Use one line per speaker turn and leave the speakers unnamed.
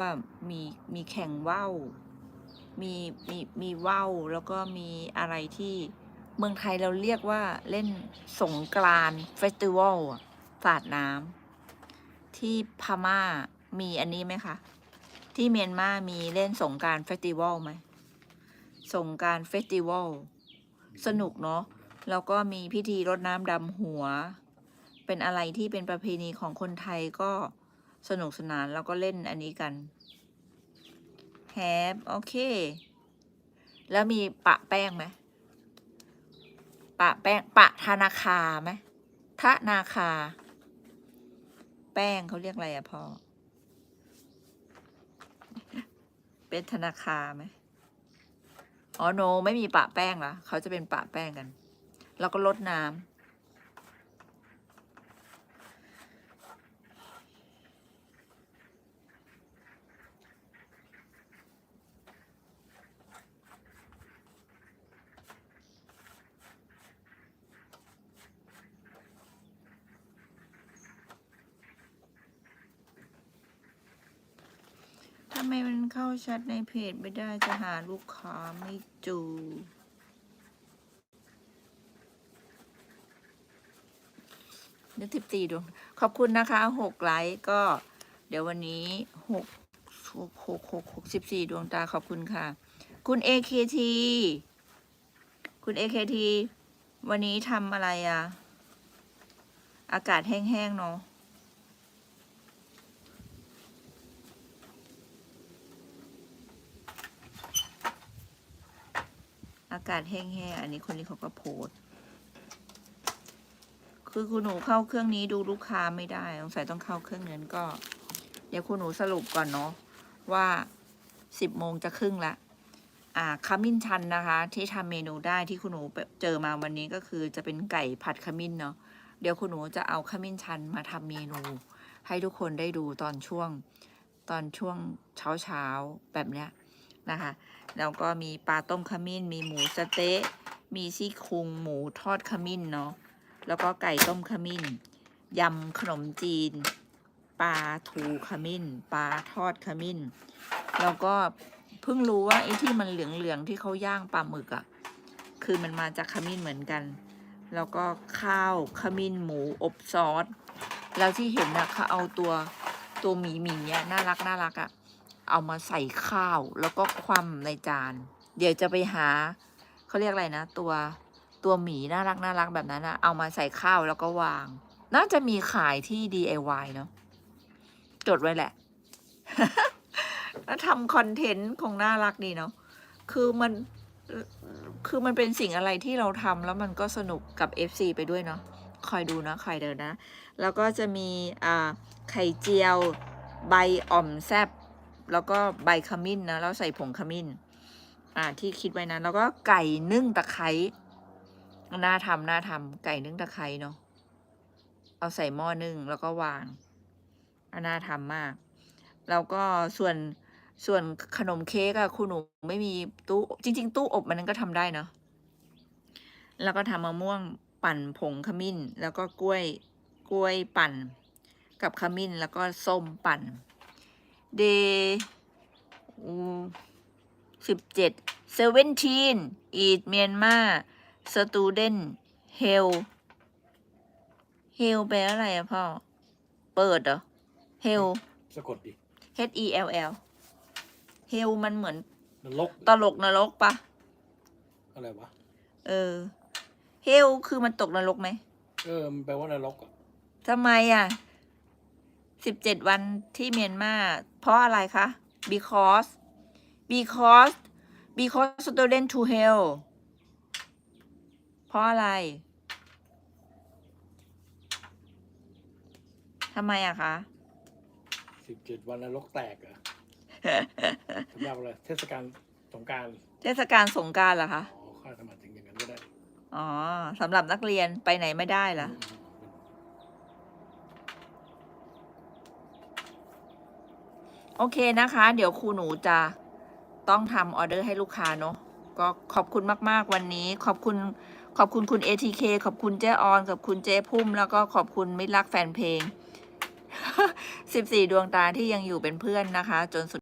ว่ามีมีแข่งว่าวมีมีมีว่าวแล้วก็มีอะไรที่เมืองไทยเราเรียกว่าเล่นสงกรานเฟสติวัลอะสาดน้ำที่พม่ามีอันนี้ไหมคะ ที่เมียนมามีเล่นสงการเฟสติวัลไหมสงการเฟสติวัลสนุกเนาะแล้วก็มีพิธีรดน้ำดำหัว เป็นอะไรที่เป็นประเพณีของคนไทยก็ สนุกสนานแล้วก็เล่นอันนี้กันแฮปโอเค แล้วมีปะแป้งไหมปะแป้งปะธนาคาไหมทนาคา แป้งเขาเรียกอะไรอะพ่อ เป็นธนาคารไหมอ๋อโน ไม่มีปะแป้งละเขาจะเป็นปะแป้งกัน แล้วก็ลดน้ำำไมมันเข้าชัดในเพจไม่ได้จะหาลูกค้าไม่เจูนึกทิปตีดวงขอบคุณนะคะหกไลค์ก็ เดี๋ยววันนี้หกหกหกหกหกสิบสี่ดวงตาขอบคุณค่ะ คุณ AKT คุณ AKT วันนี้ทำอะไรอะอากาศแห้งๆเนาะ กาศแห้งๆ อันนี้คนนี้เขาก็โพสคือคุณหนูเข้าเครื่องนี้ดูลูกค้าไม่ได้สงสัยต้องเข้าเครื่องนั้นก็ เดี๋ยวคุณหนูสรุปก่อนเนาะว่าสิบโมงจะครึ่งละอ่าขมิ้นชันนะคะ ที่ทำเมนูได้ที่คุณหนูเจอมาวันนี้ก็คือจะเป็นไก่ผัดขมิ้นเนาะเดี๋ยวคุณหนูจะเอาขมิ้นชันมาทำเมนู ให้ทุกคนได้ดูตอนช่วง ตอนช่วงเช้าเช้าแบบเนี้ย นะคะแล้วก็มีปลาต้มขมิ้น มีหมูสเต๊ะ มีซี่โครงหมูทอดขมิ้นเนาะแล้วก็ไก่ต้มขมิ้นยำขนมจีน ปลาทูขมิ้น ปลาทอดขมิ้น แล้วก็เพิ่งรู้ว่าไอ้ที่มันเหลืองๆที่เขาย่างปลาหมึกอะ่ะคือมันมาจากขมิ้นเหมือนกัน แล้วก็ข้าวขมิ้นหมูอบซอส แล้วที่เห็นนะเขาเอาตัวตัวหมีหมีเนี้ยน่ารักน่ารักอะ่ะ เอามาใส่ข้าวแล้วก็คว่ำในจาน เดี๋ยวจะไปหาเขาเรียกอะไรนะ ตัวตัวหมีน่ารักน่ารักแบบนั้นอะเอามาใส่ข้าวแล้วก็วาง น่าจะมีขายที่ DIY เนาะจดไว้แหละ แล้วทำคอนเทนต์คงน่ารักดีเนาะคือมันคือมันเป็นสิ่งอะไรที่เราทำแล้วมันก็สนุกกับ FC ไปด้วยเนาะคอยดูนะคอยเดินนะ แล้วก็จะมีอ่าไข่เจียวใบอ่อมแซบ แล้วก็ใบขมิ้นนะแล้วใส่ผงขมิ้น อ่าที่คิดไว้นะแล้วก็ไก่นึ่งตะไคร้น่าทำน่าทำไก่นึ่งตะไคร้เนาะเอาใส่หม้อนึ่งแล้วก็วางน่าทำมาก แล้วก็ส่วนส่วนขนมเค้กอะคุณหนูไม่มีตู้จริง ๆ ตู้อบมันนั้นก็ทำได้เนาะแล้วก็ทำมะม่วงปั่นผงขมิ้น แล้วก็กล้วยกล้วยปั่น กับขมิ้นแล้วก็ส้มปั่น เดสิบเจ็ดเซเวนทีนอีดเมียนมาสตูเดนเฮลเฮลแปลอะไรอะพ่อ เปิดเหรอเฮล
สะกดดิ
H E L L เฮลมันเหมือน
นรก
ตลกนรกปะ
อะไรวะ
เออ เฮลคือมันตกนรกไหม
เออ มันแปลว่านรกอะ
ทำไมอะ สิบเจ็ดวันที่เมียนมาเพราะอะไรคะ because because because student to hell เพราะอะไรทำไมอะคะ
สิบเจ็ดวันนรกแตกเหรอะสำหรับอะไรเทศกาลสงกราร
เทศกาลสงกรารเหรอคะ
อ๋อข้าสมัครถึงอย่างนั้นก็ได้
อ๋อสำหรับนักเรียนไปไหนไม่ได้เหรอ
อืม
โอเคนะคะ เดี๋ยวครูหนูจะต้องทำออเดอร์ให้ลูกค้าเนาะก็ขอบคุณมากๆวันนี้ ขอบคุณขอบคุณคุณ ATK ขอบคุณเจ๊ออน ขอบคุณเจ๊พุ่ม แล้วก็ขอบคุณมิตรรักแฟนเพลง 14 ดวงตาที่ยังอยู่เป็นเพื่อนนะคะ จนสุด